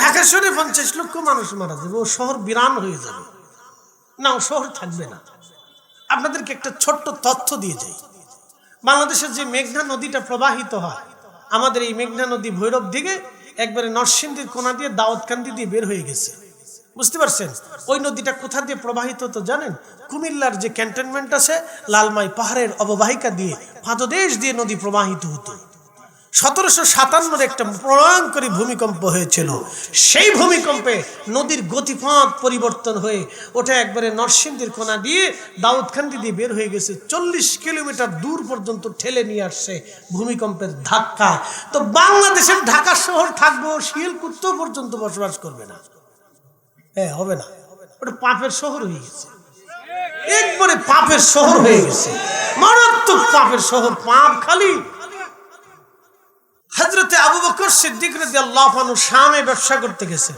ঢাকা শহরে পঞ্চাশ লক্ষ মানুষ মারা যাবে, ও শহর বিরান হয়ে যাবে। না, ও শহর থাকবে না। আপনাদেরকে একটা ছোট্ট তথ্য দিয়ে যাই। বাংলাদেশের যে মেঘনা নদীটা প্রবাহিত হয়, আমাদের এই মেঘনা নদী ভৈরব দিকে একবারে নরসিংদীর কোনা দিয়ে, দাউদকান্দি দিয়ে বের হয়ে গেছে। বুঝতে পারছেন? ওই নদীটা কোথা দিয়ে প্রবাহিত হতো জানেন? কুমিল্লার যে ক্যান্টনমেন্ট আছে, লালমাই পাহাড়ের অববাহিকা দিয়ে ফাঁদদেশ দিয়ে নদী প্রবাহিত হতো। সতেরোশো সাতান্নর একটা প্রলয়ঙ্করী ভূমিকম্প হয়েছিল। সেই ভূমিকম্পে নদীর গতিপথ পরিবর্তন হয়ে ওটা একবারে নরসিংদীর কোনা দিয়ে দাউদখান্দি দিয়ে বের হয়ে গেছে। চল্লিশ কিলোমিটার দূর পর্যন্ত ঠেলে নিয়ে আসছে ভূমিকম্পের ধাক্কা। তো বাংলাদেশের ঢাকা শহর থাকব শিলকুত্ত পর্যন্ত বসবাস করবে না। হ্যাঁ হবে না। ওটা পাপের শহর হয়ে গেছে। একবারে পাপের শহর হয়ে গেছে। মারাত্মক পাপের শহর, পাপ খালি। হজরতে আবু বকর সিদ্দিক রাজি আল্লাহ শামে ব্যবসা করতে গেছে।